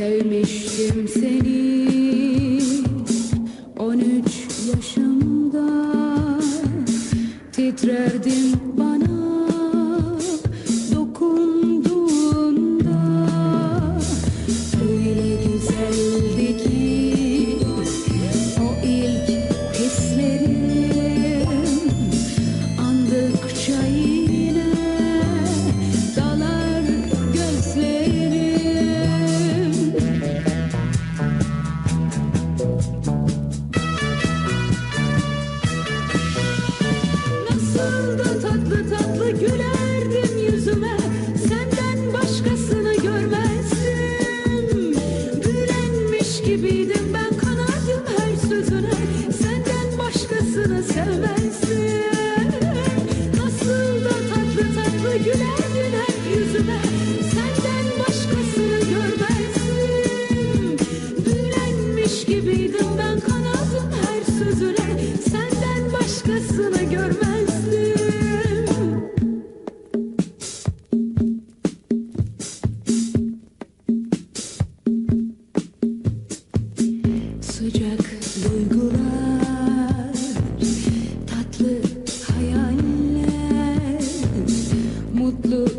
Sevmiştim seni. 13 yaşımda. Titrerdin gibiydim ben kanardım her sözüne. Senden başkasını sevmezdim. Nasıl da tatlı tatlı gülerdin hep yüzüme. Senden başkasını görmezdim. Gülenmiş gibiydim ben kanardım her sözüne. Senden başkasını görmezdim duygular, tatlı hayaller, mutlu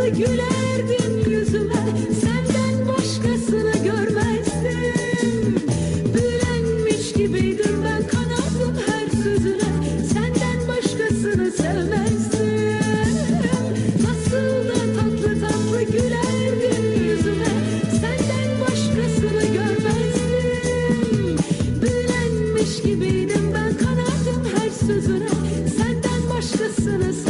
tatlı gülerdin yüzüme Senden başkasını görmezdim. Büyülenmiş gibiydim ben kanardım her sözüne Senden başkasını sevmezdim. Nasıl da tatlı tatlı gülerdin yüzüme Senden başkasını görmezdim. Büyülenmiş gibiydim ben kanardım her sözüne Senden başkasını sevmezdim